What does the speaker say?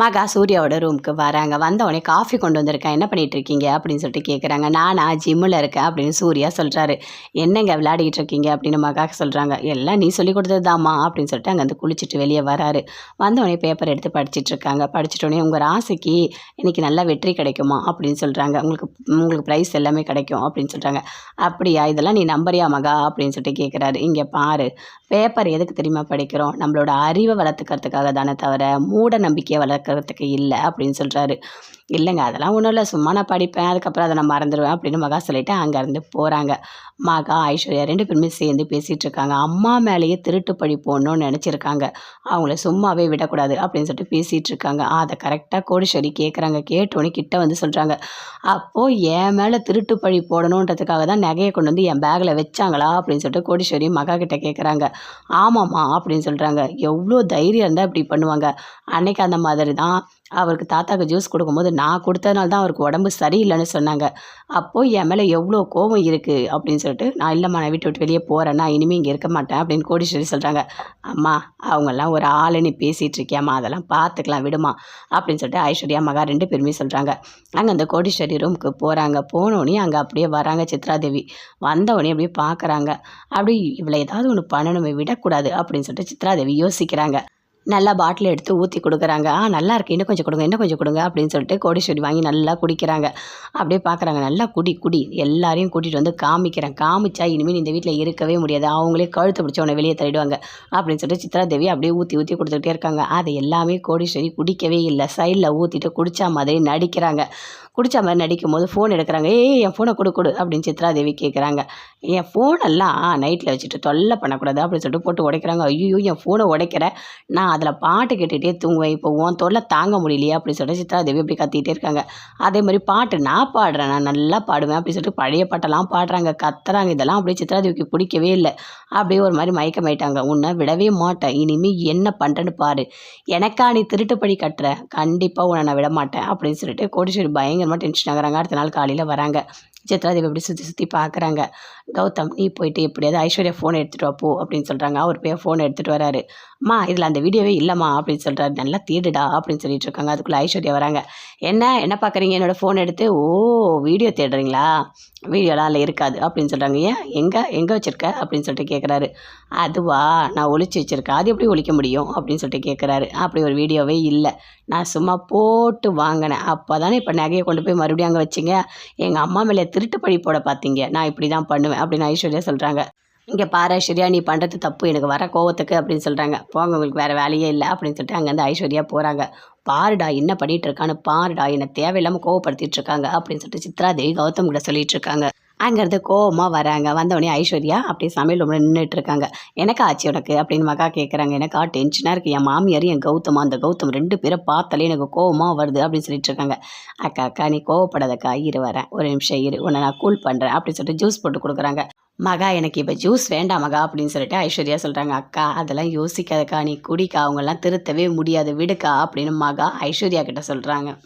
மகா சூர்யாவோட ரூமுக்கு வராங்க. வந்தவொடனே காஃபி கொண்டு வந்திருக்கேன். என்ன பண்ணிகிட்டு இருக்கீங்க? அப்படின்னு சொல்லிட்டு கேட்குறாங்க நானா ஜிம்மில் இருக்கேன் அப்படின்னு சூர்யா சொல்கிறாரு என்னங்க விளையாடிட்டு இருக்கீங்க? அப்படின்னு மகா சொல்கிறாங்க எல்லாம் நீ சொல்லி கொடுத்ததுதாம்மா அப்படின்னு சொல்லிட்டு அங்கேருந்து குளிச்சுட்டு வெளியே வராரு. வந்தவொடனே பேப்பர் எடுத்து படிச்சுட்டு இருக்காங்க. படிச்சுட்டோடனே உங்கள் ராசிக்கு இன்றைக்கி நல்லா வெற்றி கிடைக்குமா? அப்படின்னு சொல்கிறாங்க உங்களுக்கு உங்களுக்கு ப்ரைஸ் எல்லாமே கிடைக்கும் அப்படின்னு சொல்கிறாங்க அப்படியா? இதெல்லாம் நீ நம்பறியா மகா? அப்படின்னு சொல்லிட்டு கேட்குறாரு இங்கே பாரு பேப்பர் எதுக்கு தெரியுமா படிக்கிறோம்? நம்மளோட அறிவை வளர்த்துக்கிறதுக்காக தானே தவிர மூட நம்பிக்கையை நடக்கிறதுக்கு இல்லை அப்படின்னு சொல்கிறாரு இல்லைங்க அதெல்லாம் ஒன்றும் இல்லை. சும்மா நான் படிப்பேன் அதுக்கப்புறம் அதை நான் மறந்துடுவேன் அப்படின்னு மகா சொல்லிட்டு அங்கேருந்து போகிறாங்க மகா ஐஸ்வர்யா ரெண்டு பேருமே சேர்ந்து பேசிகிட்டு இருக்காங்க. அம்மா மேலேயே திருட்டு பழி போடணும்னு நினச்சிருக்காங்க. அவங்கள சும்மாவே விடக்கூடாது அப்படின்னு சொல்லிட்டு பேசிகிட்டு இருக்காங்க. அதை கரெக்டாக கோடீஸ்வரி கேட்குறாங்க கேட்டோன்னே கிட்ட வந்து சொல்கிறாங்க அப்போது என் மேலே திருட்டு பழி போடணுன்றதுக்காக தான் நகையை கொண்டு வந்து என் பேக்கில் வச்சாங்களா அப்படின்னு சொல்லிட்டு கோடீஸ்வரி மகா கிட்ட கேட்குறாங்க ஆமாம்மா அப்படின்னு சொல்கிறாங்க எவ்வளோ தைரியம் இருந்தால் இப்படி பண்ணுவாங்க. அன்னைக்கு அந்த மாதிரி தான் அவருக்கு தாத்தாக்கு ஜூஸ் கொடுக்கும்போது நான் கொடுத்ததுனால தான் அவருக்கு உடம்பு சரியில்லைன்னு சொன்னாங்க. அப்போது என் மேலே எவ்வளோ கோபம் இருக்குது அப்படின்னு சொல்லிட்டு நான் இல்லைம்மா நான் வீட்டை விட்டு வெளியே போகிறேன் நான் இனிமேல் இங்கே இருக்க மாட்டேன் அப்படின்னு கோடீஸ்வரி சொல்கிறாங்க அம்மா அவங்கெல்லாம் ஒரு ஆளு நீ பேசிகிட்டு இருக்கியாம்மா அதெல்லாம் பார்த்துக்கலாம் விடுமா அப்படின்னு சொல்லிட்டு ஐஸ்வர்யா மகா ரெண்டு பேருமே சொல்கிறாங்க அங்கே அந்த கோடீஸ்வரி ரூமுக்கு போகிறாங்க போனோடனே அங்கே அப்படியே வராங்க சித்ராதேவி. வந்தவொடனே அப்படியே பார்க்குறாங்க அப்படி இவளை ஏதாவது ஒன்று பண்ணணுமே விடக்கூடாது அப்படின்னு சொல்லிட்டு சித்ராதேவி யோசிக்கிறாங்க. நல்லா பாட்டில் எடுத்து ஊற்றி கொடுக்குறாங்க. ஆ நல்லா இருக்குது இன்னும் கொஞ்சம் கொடுங்க இன்னும் கொஞ்சம் கொடுங்க அப்படின்னு சொல்லிட்டு கோடீஸ்வரி வாங்கி நல்லா குடிக்கிறாங்க. அப்படியே பார்க்குறாங்க நல்லா குடி குடி. எல்லாரையும் கூட்டிகிட்டு வந்து காமிக்கிறேன். காமிச்சா இனிமேல் இந்த வீட்டில் இருக்கவே முடியாது. அவங்களே கழுத்து பிடிச்ச உன்னை வெளியே தள்ளிடுவாங்க அப்படின்னு சொல்லிட்டு சித்ரா தேவி அப்படியே ஊற்றி ஊற்றி கொடுத்துக்கிட்டே இருக்காங்க. அது எல்லாமே கோடீஸ்வரி குடிக்கவே இல்லை. சைடில் ஊற்றிட்டு குடித்தா மாதிரி நடிக்கிறாங்க. குடித்த மாதிரி நடிக்கும் போது ஃபோன் எடுக்கிறாங்க ஏய் என் ஃபோனை கொடு கொடு அப்படின்னு சித்ராதேவி கேட்குறாங்க என் ஃபோனெல்லாம் நைட்டில் வச்சுட்டு தொல்லை பண்ணக்கூடாது அப்படின்னு சொல்லிட்டு போட்டு உடைக்கிறாங்க. ஐயோ என் ஃபோனை உடைக்கிற நான் அதில் பாட்டு கேட்டுகிட்டே தூங்குவேன். இப்போ உன் தொல்லை தாங்க முடியலையே அப்படின்னு சொல்லிட்டு சித்ராதேவி அப்படி கத்திகிட்டே இருக்காங்க. அதே மாதிரி பாட்டு நான் பாடுறேன் நான் நல்லா பாடுவேன் அப்படின்னு சொல்லிட்டு பழைய பாட்டெல்லாம் பாடுறாங்க கத்துறாங்க. இதெல்லாம் அப்படியே சித்ராதேவிக்கு பிடிக்கவே இல்லை. அப்படியே ஒரு மாதிரி மயக்கமாயிட்டாங்க. உன்னை விடவே மாட்டேன். இனிமேல் என்ன பண்ணுறேன்னு பாரு. எனக்கா நீ திருட்டுப்படி கட்டுற. கண்டிப்பாக உன்னை நான் விட மாட்டேன் அப்படின்னு சொல்லிட்டு கோடீஸ்வரி பயங்கரமாக டென்ஷன் ஆகிறாங்க. அடுத்த நாள் காலையில் வராங்க. சித்ராதேவி அப்படி சுற்றி சுற்றி பார்க்குறாங்க. கௌதம் நீ போயிட்டு எப்படியாவது ஐஸ்வர்யா ஃபோன் எடுத்துகிட்டு வா போ அப்படின்னு சொல்கிறாங்க அவர் போய் ஃபோன் எடுத்துகிட்டு வராரு. அம்மா இதில் அந்த வீடியோவே இல்லைம்மா அப்படின்னு சொல்கிறாரு நல்லா தேடுடா அப்படின்னு சொல்லிட்டு இருக்காங்க. அதுக்குள்ளே ஐஸ்வர்யா வராங்க. என்ன என்ன பார்க்குறீங்க? என்னோடய ஃபோன் எடுத்து? ஓ வீடியோ தேடுறீங்களா? வீடியோலாம் அதில் இருக்காது அப்படின்னு சொல்கிறாங்க ஏன்? எங்கே எங்கே வச்சுருக்க? அப்படின்னு சொல்லிட்டு கேட்குறாரு அதுவா? நான் ஒழிச்சு வச்சுருக்கேன். அது எப்படி ஒழிக்க முடியும்? அப்படின்னு சொல்லிட்டு கேட்குறாரு அப்படி ஒரு வீடியோவே இல்லை. நான் சும்மா போட்டு வாங்கினேன். அப்போ தானே இப்போ நகையை கொண்டு போய் மறுபடியும் அங்கே வச்சிங்க? எங்கள் அம்மா மேலே திருட்டு பழி போட பார்த்தீங்க நான் இப்படி தான் பண்ணுவேன் அப்படின்னு ஐஸ்வர்யா சொல்கிறாங்க இங்கே பாரு ஐஸ்வர்யா நீ பண்ணுறது தப்பு. எனக்கு வர கோவத்துக்கு அப்படின்னு சொல்கிறாங்க போங்க உங்களுக்கு வேறு வேலையே இல்லை அப்படின்னு சொல்லிட்டு அங்கேருந்து ஐஸ்வர்யா போகிறாங்க பாருடா என்ன பண்ணிகிட்டு இருக்கான்னு பாருடா. என்னை தேவையில்லாமல் கோவப்படுத்திட்டு இருக்காங்க அப்படின்னு சொல்லிட்டு சித்ராதேவி கௌதம் கிட்ட சொல்லிட்டு இருக்காங்க. அங்கேருந்து கோவமாக வராங்க. வந்தவொடனே ஐஸ்வர்யா அப்படியே சமையல் ரூமில் நின்றுட்டு இருக்காங்க எனக்கு ஆச்சு உனக்கு அப்படின்னு மகா கேட்குறாங்க எனக்கா டென்ஷனாக இருக்குது என் மாமியார் என் கௌதம் அந்த கௌதம் ரெண்டு பேரும் பார்த்தாலே எனக்கு கோவமாக வருது அப்படின்னு சொல்லிட்டு இருக்காங்க. அக்கா அக்கா நீ கோவப்படாதக்கா. இரு வரேன். ஒரு நிமிஷம் இரு. உன்னை நான் கூல் பண்ணுறேன் அப்படின்னு சொல்லிட்டு ஜூஸ் போட்டு கொடுக்குறாங்க. மகா எனக்கு இப்போ ஜூஸ் வேண்டாம் மகா அப்படின்னு சொல்லிட்டு ஐஸ்வர்யா சொல்கிறாங்க அக்கா அதெல்லாம் யோசிக்காதக்கா. நீ குடிக்கா. அவங்கெல்லாம் திருத்தவே முடியாது. விடுக்கா அப்படின்னு மகா ஐஸ்வர்யா கிட்ட சொல்கிறாங்க